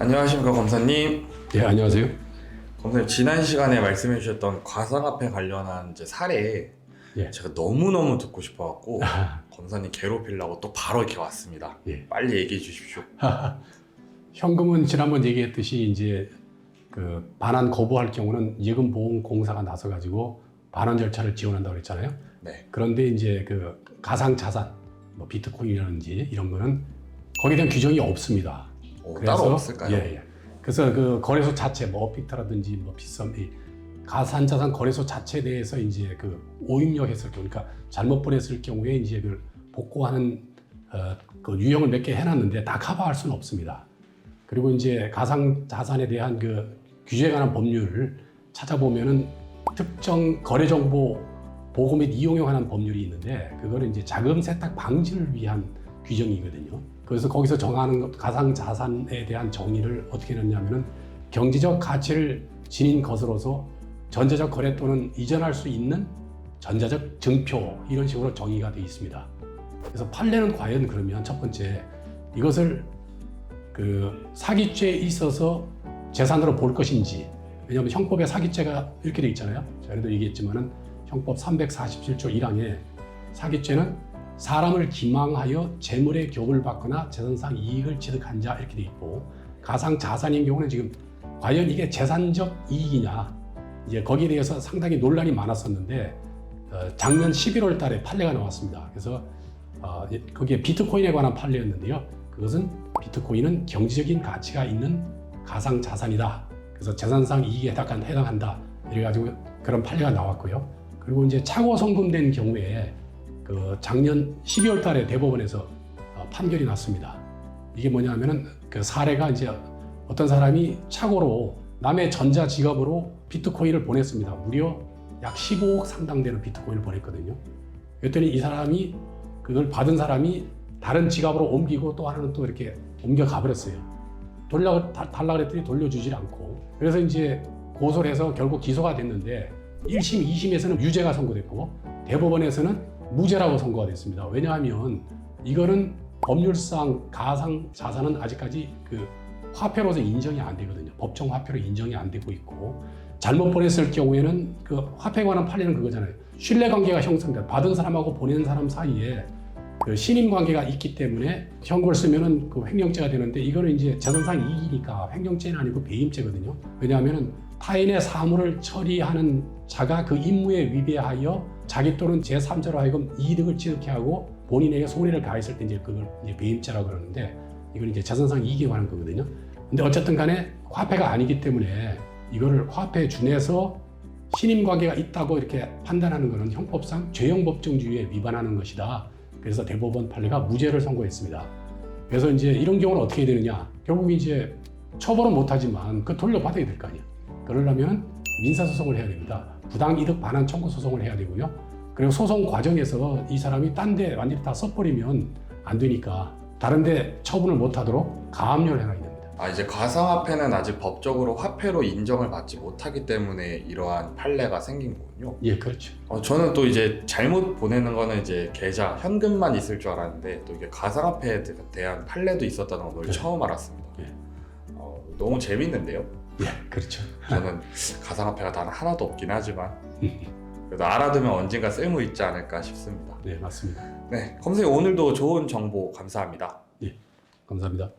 안녕하십니까 검사님. 예, 안녕하세요. 검사님 지난 시간에 말씀해 주셨던 가상화폐 관련한 이제 사례 예. 제가 너무 너무 듣고 싶어갖고 검사님 괴롭히려고 또 바로 이렇게 왔습니다. 예. 빨리 얘기해 주십시오. 현금은 지난번 얘기했듯이 이제 그 반환 거부할 경우는 예금보험공사가 나서 가지고 반환 절차를 지원한다고 그랬잖아요. 네. 그런데 이제 그 가상 자산, 뭐 비트코인이라든지 이런 거는 거기에 대한 규정이 없습니다. 어, 따로 없을까요? 예, 예. 그래서 그 거래소 자체, 뭐 업비트라든지 뭐 비썸, 이 가산자산 거래소 자체에 대해서 이제 그 오입력 했을 경우, 그러니까 잘못 보냈을 경우에 이제 그 복구하는 어, 그 유형을 몇 개 해놨는데 다 커버할 수는 없습니다. 그리고 이제 가상 자산에 대한 그 규제에 관한 법률을 찾아보면은 특정 거래 정보 보고 및 이용에 관한 법률이 있는데 그거는 이제 자금 세탁 방지를 위한 규정이거든요. 그래서 거기서 정하는 것, 가상 자산에 대한 정의를 어떻게 했냐면은 경제적 가치를 지닌 것으로서 전자적 거래 또는 이전할 수 있는 전자적 증표 이런 식으로 정의가 되어 있습니다. 그래서 판례는 과연 그러면 첫 번째 이것을 그 사기죄에 있어서 재산으로 볼 것인지 왜냐하면 형법에 사기죄가 이렇게 돼 있잖아요. 전에도 얘기했지만은 형법 347조 1항에 사기죄는 사람을 기망하여 재물의 격을 받거나 재산상 이익을 취득한 자 이렇게 돼 있고 가상 자산인 경우는 지금 과연 이게 재산적 이익이냐 이제 거기에 대해서 상당히 논란이 많았었는데 어, 작년 11월 달에 판례가 나왔습니다. 그래서 어, 예, 거기에 비트코인에 관한 판례였는데요. 그것은 비트코인은 경제적인 가치가 있는 가상 자산이다. 그래서 재산상 이익에 해당- 해당한다. 이래가지고 그런 판례가 나왔고요. 그리고 이제 차고 송금된 경우에 그 작년 12월 달에 대법원에서 어, 판결이 났습니다. 이게 뭐냐면은 그 사례가 이제 어떤 사람이 착오로 남의 전자 지갑으로 비트코인을 보냈습니다. 무려 약 15억 상당 되는 비트코인을 보냈거든요. 그랬더니 이 사람이 그걸 받은 사람이 다른 지갑으로 옮기고 또 하나는 또 이렇게 옮겨 가 버렸어요. 돌려 다- 달라 그랬더니 돌려주질 않고 그래서 이제 고소를 해서 결국 기소가 됐는데 1심, 2심에서는 유죄가 선고됐고 대법원에서는 무죄라고 선고가 됐습니다. 왜냐하면 이거는 법률상 가상 자산은 아직까지 그 화폐로서 인정이 안 되거든요. 법정 화폐로 인정이 안 되고 있고 잘못 보냈을 경우에는 그 화폐에 관한 판례는 그거잖아요. 신뢰 관계가 형성돼 받은 사람하고 보낸 사람 사이에 그 신임 관계가 있기 때문에 현금을 쓰면은 그 횡령죄가 되는데 이거는 이제 재산상 이익이니까 횡령죄는 아니고 배임죄거든요. 왜냐하면은 타인의 사물을 처리하는 자가 그 임무에 위배하여 자기 또는 제3자로 하여금 이득을 취득해 하고 본인에게 손해를 가했을 때 이제 그걸 이제 배임죄라고 그러는데 이건 이제 재산상 이익에 관한 거거든요. 근데 어쨌든 간에 화폐가 아니기 때문에 이거를 화폐에 준해서 신임 관계가 있다고 이렇게 판단하는 것은 형법상 죄형 법정주의에 위반하는 것이다. 그래서 대법원 판례가 무죄를 선고했습니다. 그래서 이제 이런 경우는 어떻게 되느냐? 결국 이제 처벌은 못하지만 그 돌려받아야 될 거 아니야. 그러려면 민사소송을 해야 됩니다. 부당 이득 반환 청구 소송을 해야 되고요. 그리고 소송 과정에서 이 사람이 딴 데 완전히 다 써버리면 안 되니까 다른 데 처분을 못하도록 가압류를 해놔야 됩니다. 아 이제 가상화폐는 아직 법적으로 화폐로 인정을 받지 못하기 때문에 이러한 판례가 생긴 거군요. 예, 그렇죠. 어, 저는 또 이제 잘못 보내는 거는 이제 계좌 현금만 있을 줄 알았는데 또 이게 가상화폐에 대- 대한 판례도 있었다는 걸 네. 처음 알았습니다. 예. 어, 너무 재밌는데요. 예, 그렇죠. 저는 가상화폐가 단 하나도 없긴 하지만 그래도 알아두면 언젠가 쓸모 있지 않을까 싶습니다. 네, 맞습니다. 네, 검사님 오늘도 좋은 정보 감사합니다. 감사합니다.